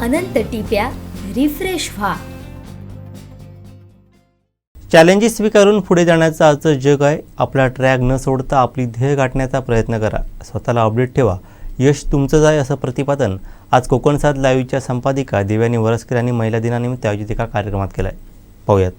अनंत टिप्या refresh व्हा. Challenges स्वीकारून पुढे जाण्याचं आजचं जग आहे. आपला ट्रॅक न सोडता आपली ध्येय गाठण्याचा प्रयत्न करा. स्वतःला अपडेट ठेवा. यश तुमचंच आहे असं प्रतिपादन आज कोकण सात लाईव्हच्या संपादिका दिव्यानी वरसकर यांनी महिला दिनानिमित्त आयोजित एका कार्यक्रमात केलं आहे पाहूयात.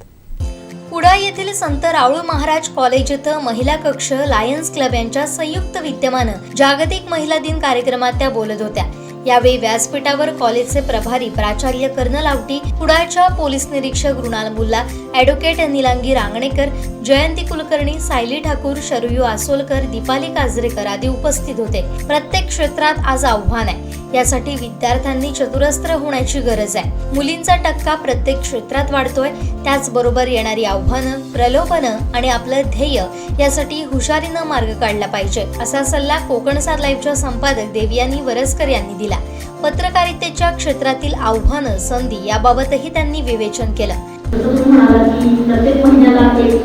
कुडा येथील संत राऊळ महाराज कॉलेज इथं महिला कक्ष लायन्स क्लब यांच्या संयुक्त विद्यमानं जागतिक महिला दिन कार्यक्रमात त्या बोलत होत्या. यावेळी व्यासपीठावर कॉलेजचे प्रभारी प्राचार्य कर्नल आवटी कुडाळच्या पोलीस निरीक्षक मृणाल मुल्ला ॲडव्होकेट निलांगी रांगणेकर जयंती कुलकर्णी सायली ठाकूर शरयू आसोलकर दीपाली काजरेकर आदी उपस्थित होते. प्रत्येक क्षेत्रात आज आव्हान आहे. यासाठी विद्यार्थ्यांनी चतुरस्त्र होण्याची गरज आहे. मुलींचा टक्का प्रत्येक क्षेत्रात वाढतोय. त्याचबरोबर येणारी आव्हानं प्रलोभनं आणि आपलं ध्येय यासाठी हुशारीनं मार्ग काढला पाहिजे. असा सल्ला कोकण सात लाईव्हच्या संपादक देवियानी वरसकर यांनी दिला. पत्रकारितेच्या क्षेत्रातील आव्हानं संधी याबाबतही त्यांनी विवेचन केलं. प्रत्येक महिन्याला एक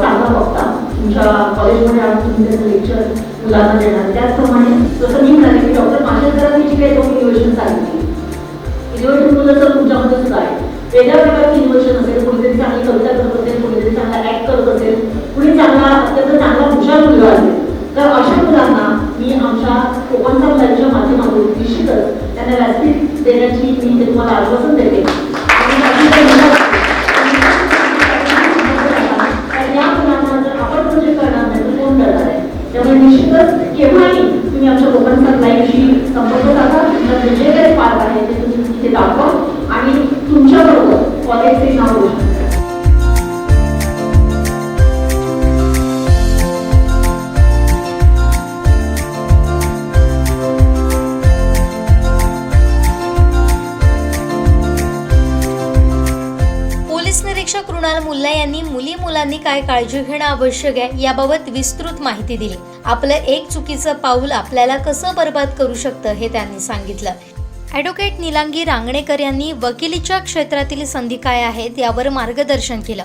चांगला वक्ता तुमच्या कॉलेजमध्ये आणून लेक्चर मुलांना देणार. त्याचप्रमाणे जसं मी म्हणाले की डॉक्टर व्यासपीठ मी ते तुम्हाला आश्वासन देते. आणि नाही त्यामुळे निश्चितच केव्हाही तुम्ही आमच्या कोकणसात लाईव्हशी संपर्क साधा तुमचं जे काही पार्क आहे ते तुम्ही तिथे दाखवा आणि तुमच्याबरोबर कॉलेजचे नाव निरीक्षक मुल्ला यांनी मुली मुलांनी काय काळजी घेणं आवश्यक आहे याबाबत विस्तृत माहिती दिली. आपलं एक चुकीचं पाऊल आपल्याला कसं बर्बाद करू शकतं हे त्यांनी सांगितलं. ॲडव्होकेट निलांगी रांगणेकर यांनी वकिलीच्या क्षेत्रातील संधी काय आहेत यावर मार्गदर्शन केलं.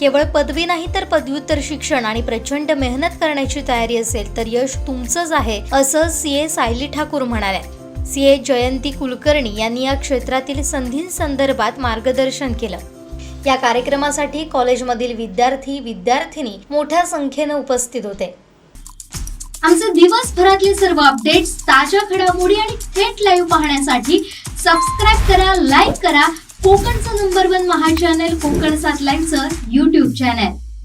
केवळ पदवी नाही तर पदव्युत्तर शिक्षण आणि प्रचंड मेहनत करण्याची तयारी असेल तर यश तुमचंच आहे असं सी ए सायली ठाकूर म्हणाल्या. सी ए जयंती कुलकर्णी यांनी या क्षेत्रातील संधींसंदर्भात मार्गदर्शन केलं. या कार्यक्रमासाठी कॉलेजमधील विद्यार्थी विद्यार्थिनी मोठ्या संख्येनं उपस्थित होते. आमचे दिवसभरातले सर्व अपडेट्स ताज्या घडामोडी आणि थेट लाईव्ह पाहण्यासाठी सबस्क्राईब करा लाईक करा. कोकणचं number one Maha channel Kokan सात लाईव्हचं युट्यूब चॅनल